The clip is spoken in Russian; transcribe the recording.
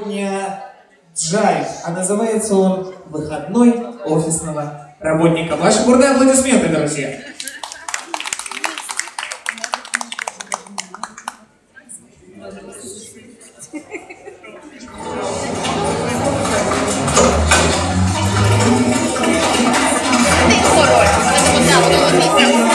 сегодня джайв, а называется он «Выходной офисного работника». Ваши бурные аплодисменты, друзья! Ты король,